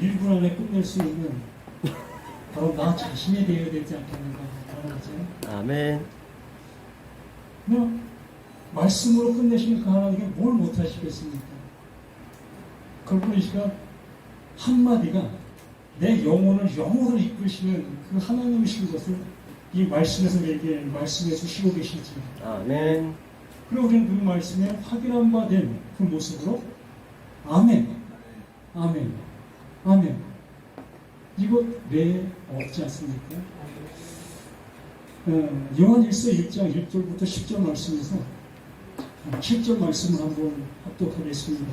1분 안에 끝낼 수 있는 바로 나 자신이 되어야 되지 않겠는가 그런 거죠. 아멘. 그냥 말씀으로 끝내시는 그 하나님께 뭘 못하시겠습니까? 그리고 이 시간 한마디가 내 영혼을 영혼을 이끄시는 그 하나님이신 것을 이 말씀에서 우리에게 말씀해 주시고 계시지. 아멘. 그리고 우리는 그 말씀에 확인한 바 된 그 모습으로 아멘, 아멘, 아멘. 이거 왜 없지 않습니까? 어, 요한 1서 1장 1절부터 10절 말씀에서 7절 말씀을 한번 합독하겠습니다.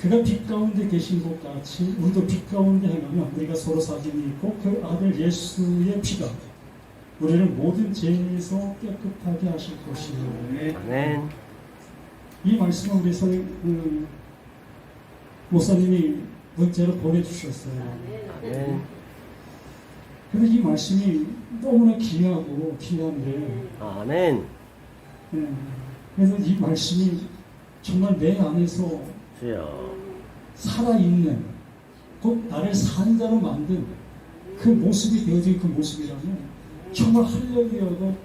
그가 빛 가운데 계신 것 같이 우리도 빛 가운데 행하면 우리가 서로 사귐이 있고 그 아들 예수의 피가 우리를 모든 죄에서 깨끗하게 하실 것이요. 아멘. 이 말씀을 우리 선, 그, 목사님이 문자로 보내주셨어요. 아멘. 그래서 이 말씀이 너무나 귀하고 귀한데, 아멘. 예, 그래서 이 말씀이 정말 내 안에서 주여. 살아있는, 곧 나를 산 자로 만든 그 모습이 되어진 그 모습이라면 정말 할렐루야고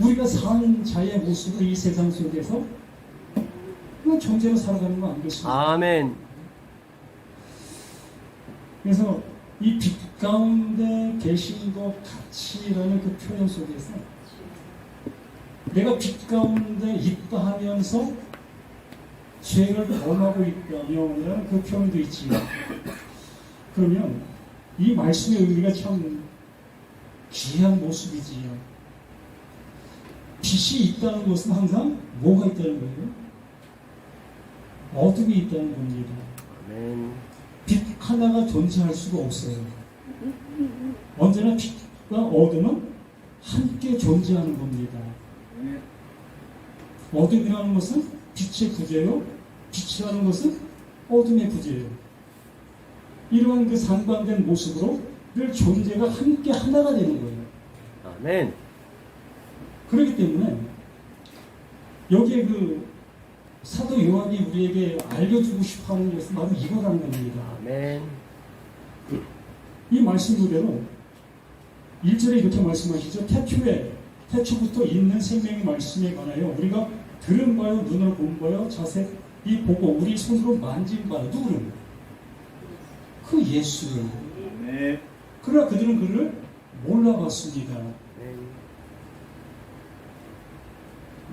우리가 산 자의 모습을 이 세상 속에서 그냥 존재로 살아가는 거 아니겠습니까? 아멘. 그래서 이 빛 가운데 계신 것 같이라는 그 표현 속에서 내가 빛 가운데 있다 하면서 죄를 범하고 있다면 그 표현도 있지. 그러면 이 말씀의 의미가 참 귀한 모습이지요. 빛이 있다는 것은 항상 뭐가 있다는 거예요? 어둠이 있다는 겁니다. 아멘. 빛 하나가 존재할 수가 없어요. 언제나 빛과 어둠은 함께 존재하는 겁니다. 어둠이라는 것은 빛의 부재요. 빛이라는 것은 어둠의 부재예요. 이러한 그 상반된 모습으로 늘 존재가 함께 하나가 되는 거예요. 아멘. 그렇기 때문에 여기에 그 사도 요한이 우리에게 알려주고 싶어 하는 것은 바로 이거라는 겁니다. 아멘. 이 말씀 그대로 1절에 이렇게 말씀하시죠. 태초에, 태초부터 있는 생명의 말씀에 관하여 우리가 들은 바요, 눈으로 본 바요, 자세히 보고 우리 손으로 만진 바요. 누구를? 그 예수를. 그러나 그들은 그를 몰라봤습니다. 아멘.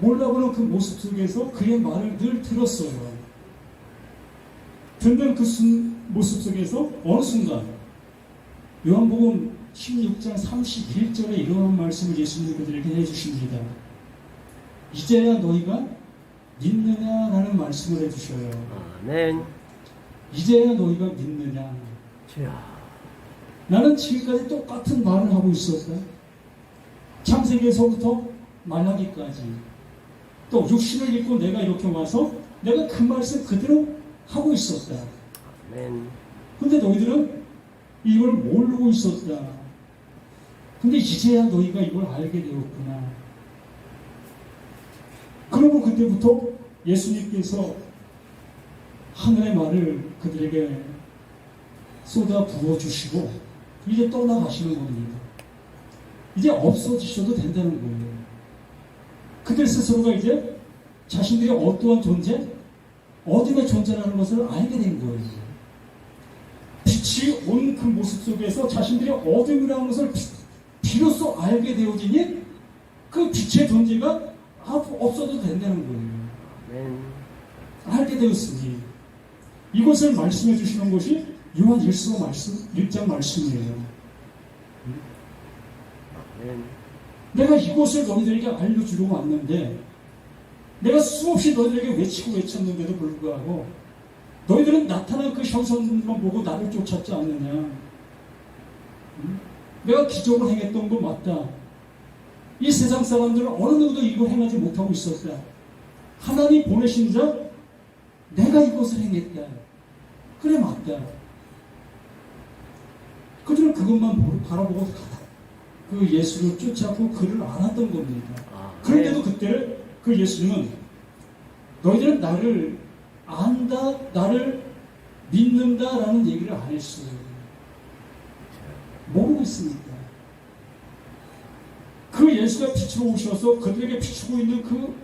몰라보는 그 모습 속에서 그의 말을 늘 들었어요. 듣는 그 순- 모습 속에서 어느 순간 요한복음 16장 31절에 이러한 말씀을 예수님이 그들에게 해주십니다. 이제야 너희가 믿느냐라는 말씀을 해주셔요. 아멘. 이제야 너희가 믿느냐. 주여. 나는 지금까지 똑같은 말을 하고 있었다. 창세기에서부터 말라기까지 또 육신을 입고 내가 이렇게 와서 내가 그 말씀 그대로 하고 있었다. 아멘. 근데 너희들은 이걸 모르고 있었다. 근데 이제야 너희가 이걸 알게 되었구나. 그러고 그때부터 예수님께서 하늘의 말을 그들에게 쏟아 부어주시고 이제 떠나가시는 겁니다. 이제 없어지셔도 된다는 거예요. 그들 스스로가 이제 자신들이 어떠한 존재, 어둠의 존재라는 것을 알게 된 거예요. 빛이 온 그 모습 속에서 자신들이 어둠이라는 것을 비, 비로소 알게 되어지니 그 빛의 존재가 없어도 된다는 거예요. 알게 되었으니 이것을 말씀해 주시는 것이 요한 1서 말씀, 1장 말씀이에요. 내가 이것을 너희들에게 알려주려고 왔는데 내가 수없이 너희들에게 외치고 외쳤는데도 불구하고 너희들은 나타난 그 형상만 보고 나를 쫓았지 않느냐? 응? 내가 기적을 행했던 거 맞다. 이 세상 사람들은 어느 누구도 이걸 행하지 못하고 있었다. 하나님 보내신 자 내가 이것을 행했다. 그래 맞다. 그들은 그것만 보고- 바라보고 그 예수를 쫓았고 그를 알았던 겁니다. 아멘. 그런데도 그때 그 예수님은 너희들은 나를 안다, 나를 믿는다라는 얘기를 안 했어요. 모르고 있으니까. 그 예수가 빛으로 오셔서 그들에게 비추고 있는 그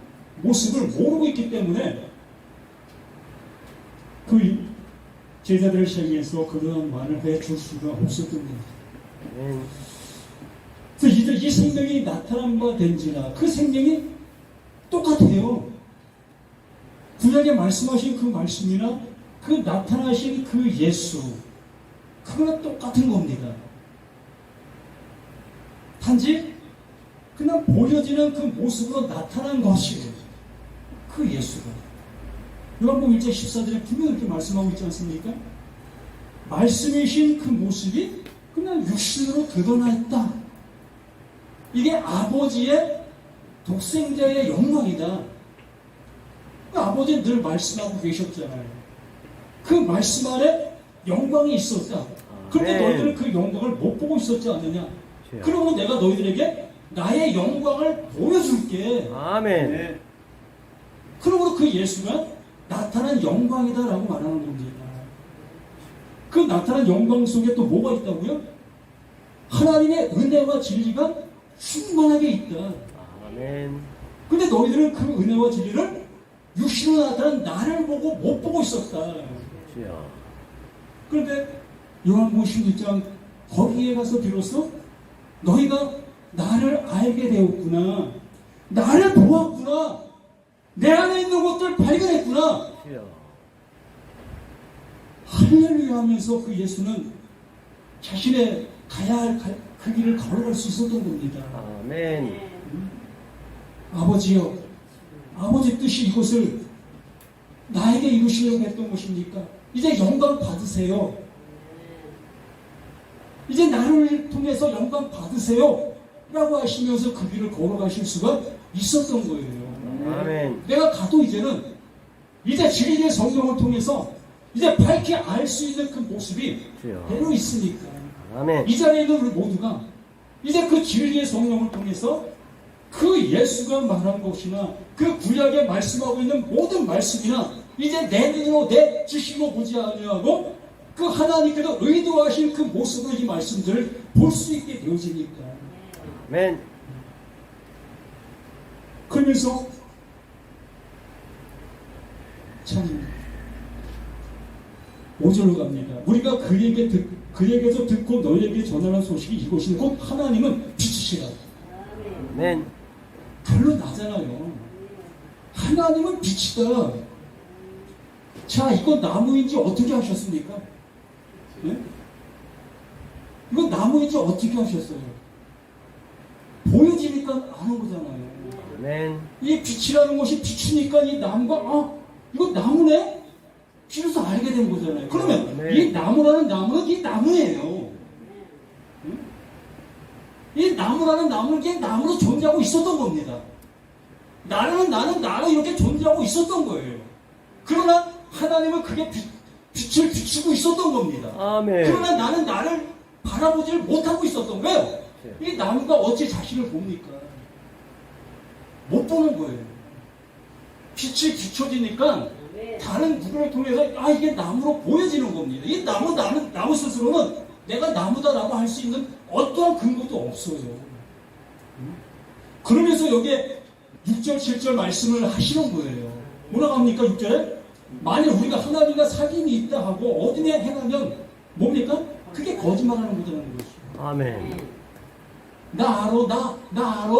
모습을 모르고 있기 때문에 그 제자들을 향해서 그런 말을 해줄 수가 없었던 겁니다. 아멘. 그래서 이들 이 생명이 나타난 바 된지라 그 생명이 똑같아요. 구약에 말씀하신 그 말씀이나 그 나타나신 그 예수 그거랑 똑같은 겁니다. 단지 그냥 보여지는 그 모습으로 나타난 것이에요. 그 예수가. 요한복음 1장 14절에 분명히 이렇게 말씀하고 있지 않습니까? 말씀이신 그 모습이 그냥 육신으로 드러나 있다. 이게 아버지의 독생자의 영광이다. 그 아버지는 늘 말씀하고 계셨잖아요. 그 말씀 안에 영광이 있었다. 그런데 아멘. 너희들은 그 영광을 못 보고 있었지 않느냐? 주여. 그러면 내가 너희들에게 나의 영광을 보여줄게. 아멘. 그러므로 그 예수가 나타난 영광이다라고 말하는 겁니다. 그 나타난 영광 속에 또 뭐가 있다고요? 하나님의 은혜와 진리가 충만하게 있다. 아멘. 근데 너희들은 그 은혜와 진리를 육신으로 나타난 나를 보고 못 보고 있었다. 주여. 그런데 요한복음 16장 거기에 가서 비로소 너희가 나를 알게 되었구나. 나를 보았구나. 내 안에 있는 것들 발견했구나. 할렐루야 하면서 그 예수는 자신의 가야 할 그 길을 걸어갈 수 있었던 겁니다. 아멘. 아버지여, 아버지 뜻이 이것을 나에게 이루시려고 했던 것입니까? 이제 영광 받으세요. 이제 나를 통해서 영광 받으세요. 라고 하시면서 그 길을 걸어가실 수가 있었던 거예요. 아멘. 내가 가도 이제는 이제 진리의 성령을 통해서 이제 밝히 알 수 있는 그 모습이 주여. 배로 있으니까 아멘. 이 자리에 있는 우리 모두가 이제 그 진리의 성령을 통해서 그 예수가 말한 것이나 그 구약에 말씀하고 있는 모든 말씀이나 이제 내 눈으로 내 지식으로 보지 아니하고 그 하나님께서 의도하신 그 모습으로 이 말씀들을 볼 수 있게 되어지니까 아멘. 그러면서 참 5절로 갑니다. 우리가 그에게 듣, 그에게서 듣고 너희에게 전하는 소식이 이것이니 곧 하나님은 빛이시라. 아멘. 별로 나잖아요. 하나님은 빛이다. 자, 이거 나무인지 어떻게 하셨습니까? 예? 이거 나무인지 어떻게 하셨어요? 보여지니까 아는 거잖아요. 아멘. 이 빛이라는 것이 비추니까 이 나무가 아 이거 나무네? 비로소 알게 된 거잖아요. 그러면 네. 이 나무라는 나무는 이 나무예요. 응? 이 나무라는 나무는 이게 나무로 존재하고 있었던 겁니다. 나는 나는 나로 이렇게 존재하고 있었던 거예요. 그러나 하나님은 그게 빛, 빛을 비추고 있었던 겁니다. 아멘. 그러나 나는 나를 바라보지를 못하고 있었던 거예요. 이 나무가 어찌 자신을 봅니까? 못 보는 거예요. 빛이 비춰지니까 다른 누구를 통해서 아 이게 나무로 보여지는 겁니다. 이 나무 나무 나무 스스로는 내가 나무다라고 할 수 있는 어떠한 근거도 없어요. 그러면서 여기에 6절 7절 말씀을 하시는 거예요. 뭐라고 합니까 6절에? 만일 우리가 하나님과 사귐이 있다 하고 어디에 행하면 뭡니까? 그게 거짓말하는 거라는 것이죠. 아멘. 나 알아, 나, 나 알아.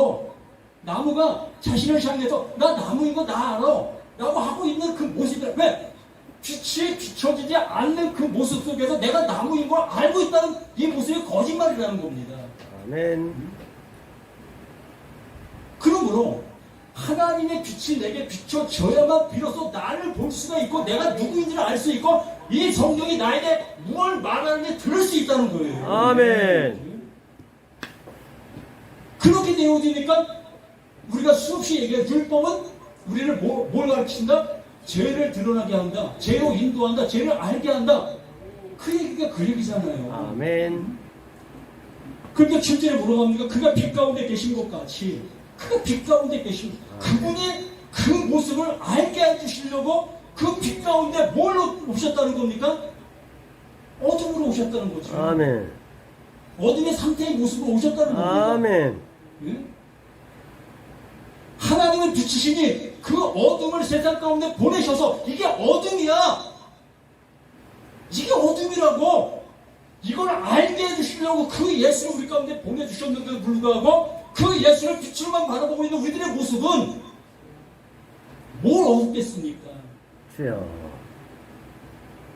나무가 자신을 향해서 나 나무인 거 나 알아. 라고 하고 있는 그 모습이 왜? 빛이 비춰지지 않는 그 모습 속에서 내가 나무인 걸 알고 있다는 이 모습이 거짓말이라는 겁니다. 아멘. 그러므로 하나님의 빛이 내게 비춰져야만 비로소 나를 볼 수가 있고 내가 누구인지를 알 수 있고 이 성령이 나에게 무엇을 말하는지 들을 수 있다는 거예요. 아멘. 그렇게 되어지니까 우리가 수없이 얘기해 율법은 우리를 뭐, 뭘 가르친다? 죄를 드러나게 한다. 죄로 인도한다. 죄를 알게 한다. 그 얘기가 그 얘기잖아요. 아멘. 그러니까 7절에 물어갑니까? 그가 빛 가운데 계신 것 같이 그가 빛 가운데 계신 그분이 그 모습을 알게 해주시려고 그 빛 가운데 뭘로 오셨다는 겁니까? 어둠으로 오셨다는 거죠. 아멘. 어둠의 상태의 모습으로 오셨다는 겁니다. 아멘. 예? 하나님은 빛이시니 그 어둠을 세상 가운데 보내셔서 이게 어둠이야. 이게 어둠이라고 이걸 알게 해주시려고 그 예수를 우리 가운데 보내주셨는데도 불구하고 그 예수를 빛으로만 바라보고 있는 우리들의 모습은 뭘 어둡겠습니까? 주여.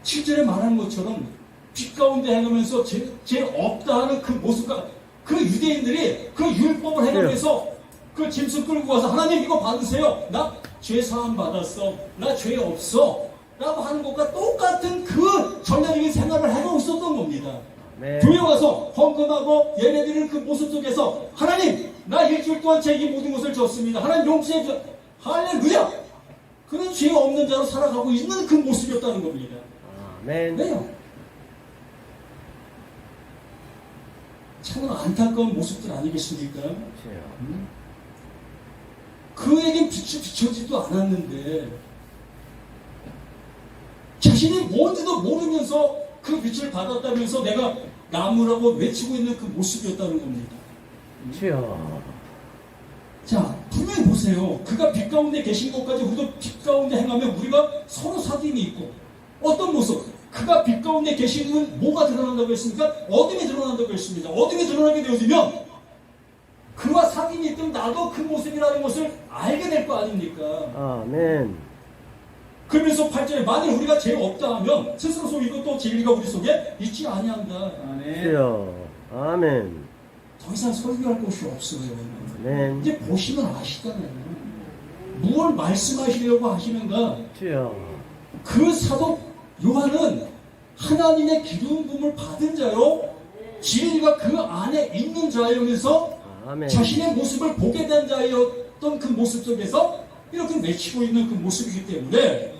7절에 말하는 것처럼 빛 가운데 행하면서 죄, 죄 없다 하는 그 모습과 그 유대인들이 그 율법을 행하면서 그 짐승 끌고 가서 하나님 이거 받으세요. 나 죄 사함 받았어. 나 죄 없어. 라고 하는 것과 똑같은 그 전략적인 생활을 하고 있었던 겁니다. 아멘. 교회 와서 헌금하고 예배드리는 그 모습 속에서 하나님 나 일주일 동안 제 이 모든 것을 줬습니다. 하나님 용서해 주 할렐루야. 그는 죄 없는 자로 살아가고 있는 그 모습이었다는 겁니다. 아멘. 왜요? 참으로 안타까운 모습들 아니겠습니까? 주여. 그에겐 빛이 비춰지도 않았는데 자신이 뭔지도 모르면서 그 빛을 받았다면서 내가 나무라고 외치고 있는 그 모습이었다는 겁니다. 주여. 자, 분명히 보세요. 그가 빛 가운데 계신 것까지 우리도 빛 가운데 행하면 우리가 서로 사귐이 있고 어떤 모습? 그가 빛 가운데 계시는 뭐가 드러난다고 했습니까? 어둠이 드러난다고 했습니다. 어둠이 드러나게 되어지면 그와 사귐이 있던 나도 그 모습이라는 것을 알게 될 거 아닙니까? 아멘. 그러면서 8절에 만일 우리가 죄 없다 하면 스스로 속 이것도 진리가 우리 속에 있지 아니한다. 주여. 아멘. 더 이상 설교할 곳이 없어요. 아멘. 이제 보시면 아시잖아요. 무엇 말씀하시려고 하시는가? 주여. 그 사도 요한은 하나님의 기름 부음을 받은 자요. 진리가 그 안에 있는 자이면서 아멘. 자신의 모습을 보게 된 자였던 그 모습 속에서 이렇게 외치고 있는 그 모습이기 때문에.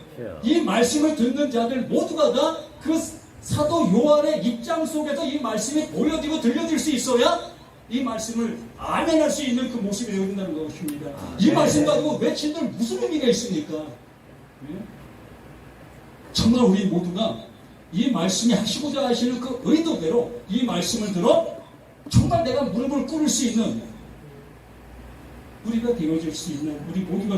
이 말씀을 듣는 자들 모두가 다 그 사도 요한의 입장 속에서 이 말씀이 보여지고 들려질 수 있어야 이 말씀을 아멘할 수 있는 그 모습이 되어 있다는 것입니다. 이 네. 말씀 가지고 외친들 무슨 의미가 있습니까? 예? 정말 우리 모두가 이 말씀이 하시고자 하시는 그 의도대로 이 말씀을 들어 정말 내가 무릎을 꿇을 수 있는 우리가 되어질 수 있는 우리 모두가